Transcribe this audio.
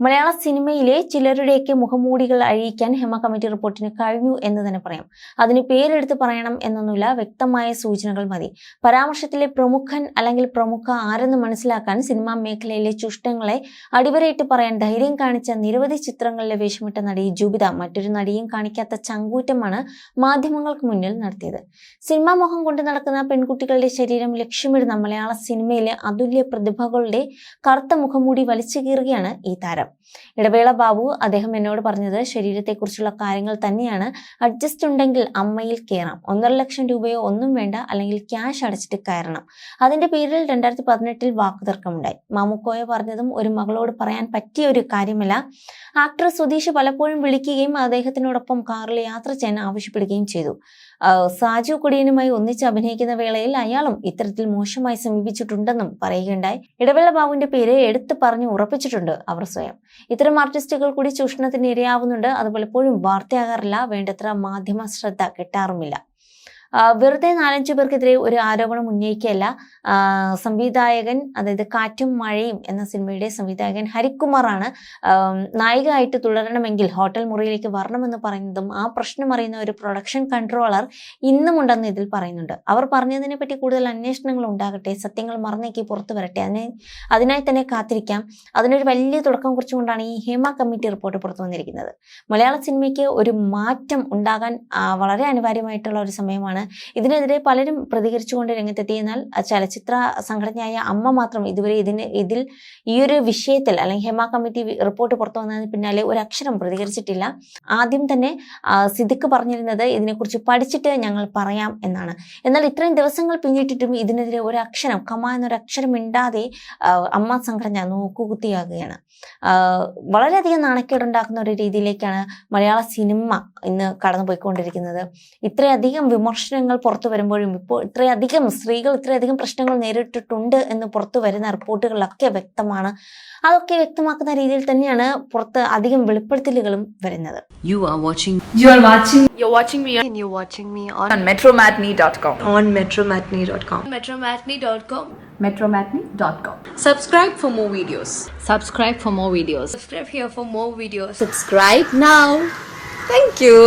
മലയാള സിനിമയിലെ ചിലരുടെയൊക്കെ മുഖമൂടികൾ അഴിയിക്കാൻ ഹെമ കമ്മിറ്റി റിപ്പോർട്ടിന് കഴിഞ്ഞു എന്ന് തന്നെ പറയാം. അതിന് പേരെടുത്ത് പറയണം എന്നൊന്നുമില്ല വ്യക്തമായ സൂചനകൾ മതി. പരാമർശത്തിലെ പ്രമുഖൻ അല്ലെങ്കിൽ പ്രമുഖ ആരെന്ന് മനസ്സിലാക്കാൻ സിനിമാ മേഖലയിലെ ചുഷ്ടങ്ങളെ അടിവരയിട്ട് പറയാൻ ധൈര്യം കാണിച്ച നിരവധി ചിത്രങ്ങളിലെ വേഷമിട്ട നടി ജൂബിത മറ്റൊരു നടിയും കാണിക്കാത്ത ചങ്കൂറ്റമാണ് മാധ്യമങ്ങൾക്ക് മുന്നിൽ നടത്തിയത്. സിനിമാ മുഖം കൊണ്ട് നടക്കുന്ന പെൺകുട്ടികളുടെ ശരീരം ലക്ഷ്യമിടുന്ന മലയാള സിനിമയിലെ അതുല്യ പ്രതിഭകളുടെ കറുത്ത മുഖംമൂടി വലിച്ചു കീറുകയാണ് ഈ താരം. ഇടവേള ബാബു അദ്ദേഹം എന്നോട് പറഞ്ഞത് ശരീരത്തെക്കുറിച്ചുള്ള കാര്യങ്ങൾ തന്നെയാണ്. അഡ്ജസ്റ്റ് ഉണ്ടെങ്കിൽ അമ്മയിൽ കയറാം ഒന്നര ലക്ഷം രൂപയോ ഒന്നും വേണ്ട. അല്ലെങ്കിൽ ക്യാഷ് അടച്ചിട്ട് കയറണം. അതിന്റെ പേരിൽ രണ്ടായിരത്തി പതിനെട്ടിൽ വാക്കുതർക്കമുണ്ടായി. മാമുക്കോയ പറഞ്ഞതും ഒരു മകളോട് പറയാൻ പറ്റിയ ഒരു കാര്യമല്ല. ആക്ടർ സുധീഷ് പലപ്പോഴും വിളിക്കുകയും അദ്ദേഹത്തിനോടൊപ്പം കാറിൽ യാത്ര ചെയ്യാൻ ആവശ്യപ്പെടുകയും ചെയ്തു. സാജു കുടിയനുമായി ഒന്നിച്ച് അഭിനയിക്കുന്ന വേളയിൽ അയാളും ഇത്തരത്തിൽ മോശമായി സമീപിച്ചിട്ടുണ്ടെന്നും പറയുകയുണ്ടായി. ഇടവേള ബാബുവിന്റെ പേര് എടുത്തു പറഞ്ഞു ഉറപ്പിച്ചിട്ടുണ്ട് അവർ സ്വയം. ഇത്തരം ആർട്ടിസ്റ്റുകൾ കൂടി ചൂഷണത്തിന് ഇരയാവുന്നുണ്ട്. അത് പലപ്പോഴും വാർത്തയാകാറില്ല. വേണ്ടത്ര മാധ്യമ ശ്രദ്ധ കിട്ടാറുമില്ല. വെറുതെ നാലഞ്ചു പേർക്കെതിരെ ഒരു ആരോപണം ഉന്നയിക്കുകയല്ല. സംവിധായകൻ അതായത് കാറ്റും മഴയും എന്ന സിനിമയുടെ സംവിധായകൻ ഹരികുമാറാണ്. നായികയായിട്ട് തുടരണമെങ്കിൽ ഹോട്ടൽ മുറിയിലേക്ക് വരണമെന്ന് പറയുന്നതും ആ പ്രശ്നം അറിയുന്ന ഒരു പ്രൊഡക്ഷൻ കൺട്രോളർ ഇന്നുമുണ്ടെന്ന് ഇതിൽ പറയുന്നുണ്ട്. അവർ പറഞ്ഞതിനെ പറ്റി കൂടുതൽ അന്വേഷണങ്ങൾ ഉണ്ടാകട്ടെ സത്യങ്ങൾ മറന്നേക്ക് പുറത്തു വരട്ടെ. അതിനെ അതിനായി തന്നെ കാത്തിരിക്കാം. അതിനൊരു വലിയ തുടക്കം കുറിച്ചുകൊണ്ടാണ് ഈ ഹേമ കമ്മിറ്റി റിപ്പോർട്ട് പുറത്തു വന്നിരിക്കുന്നത്. മലയാള സിനിമയ്ക്ക് ഒരു മാറ്റം ഉണ്ടാകാൻ വളരെ അനിവാര്യമായിട്ടുള്ള ഒരു സമയമാണ്. ഇതിനെതിരെ പലരും പ്രതികരിച്ചുകൊണ്ട് രംഗത്തെത്തി. എന്നാൽ ചലച്ചിത്ര സംഘടനയായ അമ്മ മാത്രം ഇതുവരെ ഇതിന് ഇതിൽ ഈ ഒരു വിഷയത്തിൽ അല്ലെങ്കിൽ ഹെമ കമ്മിറ്റി റിപ്പോർട്ട് പുറത്തു വന്നതിന് പിന്നാലെ ഒരു അക്ഷരം പ്രതികരിച്ചിട്ടില്ല. ആദ്യം തന്നെ സിദ്ദിഖ് പറഞ്ഞിരുന്നത് ഇതിനെക്കുറിച്ച് പഠിച്ചിട്ട് ഞങ്ങൾ പറയാം എന്നാണ്. എന്നാൽ ഇത്രയും ദിവസങ്ങൾ പിന്നിട്ടിട്ടും ഇതിനെതിരെ ഒരു അക്ഷരം കമ എന്നൊരു അക്ഷരം ഇണ്ടാതെ അമ്മ സംഘടന നോക്കുകുത്തിയാകുകയാണ്. വളരെയധികം നാണക്കേടുണ്ടാക്കുന്ന ഒരു രീതിയിലേക്കാണ് മലയാള സിനിമ ഇന്ന് കടന്നുപോയിക്കൊണ്ടിരിക്കുന്നത്. ഇത്രയധികം വിമർശനങ്ങൾ പുറത്തു വരുമ്പോഴും ഇപ്പോൾ ഇത്രയധികം സ്ത്രീകൾ ഇത്രയധികം പ്രശ്നങ്ങൾ നേരിട്ടിട്ടുണ്ട് എന്ന് പുറത്തു വരുന്ന റിപ്പോർട്ടുകളിലൊക്കെ വ്യക്തമാണ് അതൊക്കെ വ്യക്തമാക്കുന്ന രീതിയിൽ തന്നെയാണ് പുറത്ത് അധികം വെളിപ്പെടുത്തലുകളും വരുന്നത് You are watching You are watching You're watching me on, and you're watching me on, on metromatney.com. on metromatney.com. metromatney.com. Metromatney.com. Subscribe for more videos. subscribe for more videos. Subscribe here for more videos. Subscribe now. Thank you.